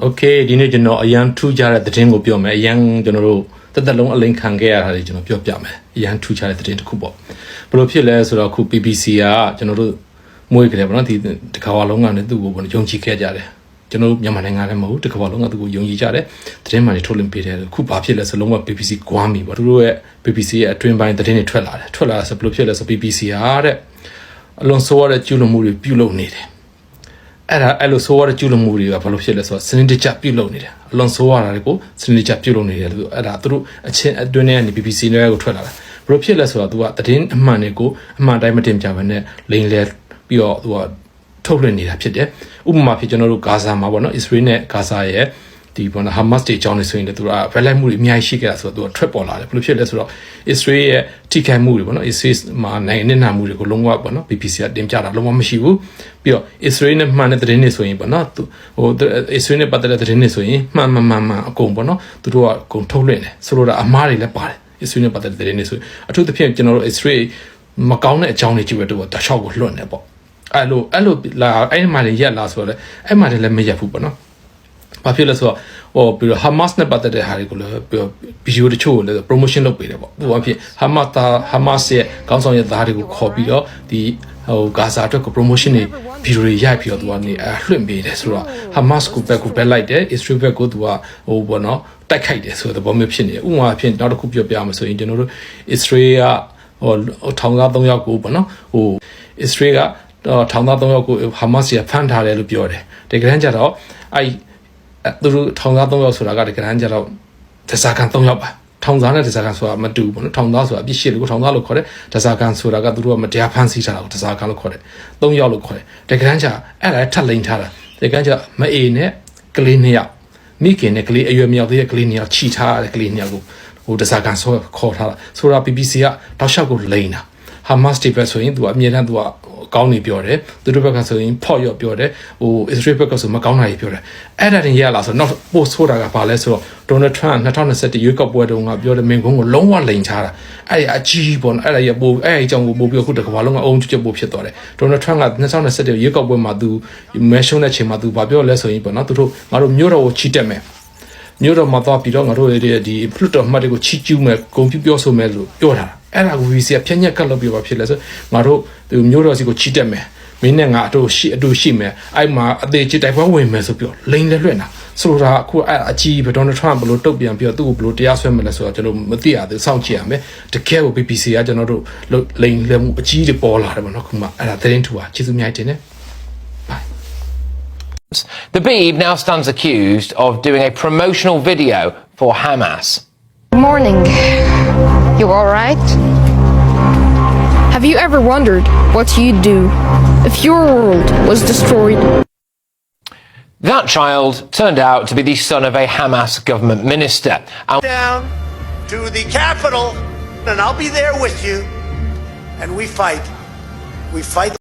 โอเคဒီနေ့ကျွန်တော်အရန်ထူးခြားတဲ့သတင်းကိုပြောမယ်အရန်ကျွန်တော်တို့တက်တက်လုံးအလိန်ခံခဲ့ရတာတွေကျွန်တော်ပြောပြမယ်အရန်ထူးခြားတဲ့သတင်းတစ်ခုပေါ့ဘယ်လိုဖြစ်လဲဆိုတော့အခု BBC ကကျွန်တော်တို့မွေးကြတယ်ပေါ့နော်ဒီတခါဝလုံးကလည်းသူ့ကိုပေါ့နော်ယုံကြည်ခဲ့ကြတယ်ကျွန်တော်တို့မြန်မာနိုင်ငံလည်းမဟုတ်တခါဝလုံးကသူ့ကိုယုံကြည်ကြတယ်သတင်းမှန်တွေထုတ်လင်းပေးတယ်အခုဘာဖြစ်လဲဆိုလုံးဝ BBC ကွာမီပေါ့သူတို့ရဲ့ BBC ရဲ့အတွင်းပိုင်းသတင်းတွေထွက်လာတယ်ထွက်လာဆိုဘယ်လိုဖြစ်လဲဆို BBC ဟာတဲ့အလွန်ဆိုးရတဲ့ကျူးလွန်မှုတွေပြုလုပ်နေတယ် အဲ့ဒါအဲ့လိုဆိုးရတဲ့ကျူးလွန်မှုတွေကဘာလို့ဖြစ်လဲဆိုတော့စနစ်တကျပြုတ်လုပ်နေတယ်အလွန်ဆိုးရတာတွေကိုစနစ်တကျပြုတ်လုပ်နေတယ်လို့အဲ့ဒါသူတို့အချင်းအတွင်းထဲကနေ BBC တွေကိုထွက်လာတာဘာလို့ဖြစ်လဲဆိုတော့ तू ကသတင်းအမှန်တွေကိုအမှန်တိုင်းမတင်ပြဘဲနဲ့လိန်လဲပြီးတော့ तू ကထုတ်လွှင့်နေတာဖြစ်တယ်ဥပမာဖြစ်ကျွန်တော်တို့ဂါဇာမှာပေါ့နော်အစ္စရေးနဲ့ဂါဇာရဲ့ ဒီပေါ်နော်ဟာမတ်တွေအကြောင်းတွေဆိုရင်လည်းသူကဗလိုက်မှုတွေအများကြီးရှိခဲ့တာဆိုတော့သူကထွက်ပေါ်လာတယ်ဘယ်လိုဖြစ်လဲဆိုတော့အစ္စရေးရဲ့ထိခိုက်မှုတွေပေါ့နော်အစ္စရေးမှာနိုင်ငံနဲ့နာမှုတွေကိုလုံးဝပေါ့နော် BBC ကတင်ပြတာလုံးဝမရှိဘူးပြီးတော့အစ္စရေးနဲ့မှန်တဲ့သတင်းတွေဆိုရင်ပေါ့နော်သူဟိုအစ္စရေးနဲ့ပတ်သက်တဲ့သတင်းတွေဆိုရင်မှန်မှန်မှန်မှန်အကုန်ပေါ့နော်သူတို့ကအကုန်ထုတ်လွှင့်တယ်ဆိုလိုတာအမားတွေလည်းပါတယ်အစ္စရေးနဲ့ပတ်သက်တဲ့သတင်းတွေဆိုရင်အထူးသဖြင့်ကျွန်တော်တို့အစ္စရေးမကောင်းတဲ့အကြောင်းတွေကြည့်ရတော့တခြားကိုလွှင့်တယ်ပေါ့အဲ့လိုအဲ့လိုလာအဲ့ဒီမှာလည်းရက်လာဆိုတော့လေအဲ့မှာလည်းမရက်ဘူးပေါ့နော် ဘာဖြစ်လဲဆိုတော့ဟိုပြီးတော့ Hamas နဲ့ပတ်သက်တဲ့ဟာတွေကိုလည်းပြီးတော့ဗီဒီယိုတချို့ကိုလည်း promotion လုပ်ပေးတယ်ပေါ့။ဥပမာဖြစ် Hamas တာ Hamas ရဲ့ခေါင်းဆောင်ရဲ့သားတွေကိုခေါ်ပြီးတော့ဒီဟိုဂါဇာအတွက်ကို promotion တွေဗီဒီယိုတွေရိုက်ပြီးတော့သူကနေအလွှင့်ပေးတယ်ဆိုတော့ Hamas ကိုဘက်ကိုဘက်လိုက်တယ် Israel ဘက်ကိုသူကဟိုဘောနော်တိုက်ခိုက်တယ်ဆိုတဲ့ဘောမျိုးဖြစ်နေတယ်။ဥပမာဖြစ်နောက်တစ်ခုပြောပြမယ်ဆိုရင်ကျွန်တော်တို့ Israel ကဟိုထောင်သား၃ယောက်ကိုပေါ့နော်ဟို Israel ကထောင်သား၃ယောက်ကို Hamas ကဖမ်းထားတယ်လို့ပြောတယ်။တကယ်တမ်းကျတော့အဲ့အဲ သူတို့ထောင်သား3ယောက်ဆိုတာကတကယ်တမ်းကျတော့တစားကန်3ယောက်ပါထောင်သားနဲ့တစားကန်ဆိုတာမတူဘူးပေါ့နော်ထောင်သားဆိုတာအပြစ်ရှိတယ်ကိုထောင်သားလို့ခေါ်တယ်တစားကန်ဆိုတာကသူတို့ကမတရားဖမ်းဆီးထားတာကိုတစားကန်လို့ခေါ်တယ်3ယောက်လို့ခေါ်တယ်တကယ်တမ်းကျအဲ့ဒါထပ်လိန်ထားတာတကယ်ကျမအေနဲ့ကလေး2ယောက်မိခင်နဲ့ကလေးအရွယ်မြောက်သေးတဲ့ကလေး2ယောက်ခြိထားတဲ့ကလေး2ယောက်ကိုဟိုတစားကန်ဆိုခေါ်ထားတာဆိုတာ BBC ကတောက်လျှောက်ကိုလိန်တာ Hamas တွေပဲဆိုရင်သူကအမြဲတမ်းသူက ကောင်းနေပြောတယ်သူတို့ဘက်ကဆိုရင်ဖော့ရော့ပြောတယ်ဟို Israel ဘက်ကဆိုမကောင်းတာကြီးပြောတယ်အဲ့ဒါတင်ရလာဆိုတော့ post ဆိုတာကဘာလဲဆိုတော့ Donald Trump 2021ရွေးကောက်ပွဲတုန်းကပြောတဲ့မင်းကုန်းကိုလုံးဝလိန်ချတာအဲ့ဒါအကြီးပေါ့နော်အဲ့ဒါရပို့အဲ့အကြောင်းကိုပို့ပြီးအခုတကဘာလုံးကအုံကျွတ်ပို့ဖြစ်သွားတယ် Donald Trump က2021ရွေးကောက်ပွဲမှာသူမဲရှုံးတဲ့ချိန်မှာသူဘာပြောလဲဆိုရင်ပေါ့နော်သူတို့ငါတို့မျိုးတော်ကိုချီတက်မယ်မြို့တော်မှာသွားပြီးတော့ငါတို့ရဲ့ဒီဖလွတ်တော်မှတ်တွေကိုချီကျူးမယ်ဂုံပြပြောဆိုမယ်လို့ပြောတာ အဲ့ဒါကို VC ကဖြန့်ညက်ကတ်လုပ်ပြီးပါဖြစ်လဲဆိုငါတို့ဒီမြို့တော်စီကိုချီတက်မယ်မင်းနဲ့ငါအတူရှိအတူရှိမယ်အဲ့မှာအသေးချစ်တိုက်ပွဲဝင်မယ်ဆိုပြောလိန်လဲလွှင့်တာဆိုတော့အခုအဲ့အကြီးပဲဒေါ်နယ်ထရန့်ဘလို့တုတ်ပြန်ပြီးတော့သူ့ကိုဘလို့တရားစွဲမလဲဆိုတော့ကျွန်တော်မသိရသေးစောင့်ကြည့်ရမယ်တကယ်ကို BBC ကကျွန်တော်တို့လိန်လဲမှုအကြီးတွေပေါ်လာတယ်ပေါ့နော်ခုမှအဲ့ဒါသတင်းထူပါကျေးဇူးများတင်တယ် The Beeb now stands accused of doing a promotional video for Hamas. Morning. You alright? Have you ever wondered what you'd do if your world was destroyed? That child turned out to be the son of a Hamas government minister. And down to the capital, and I'll be there with you. And we fight. We fight.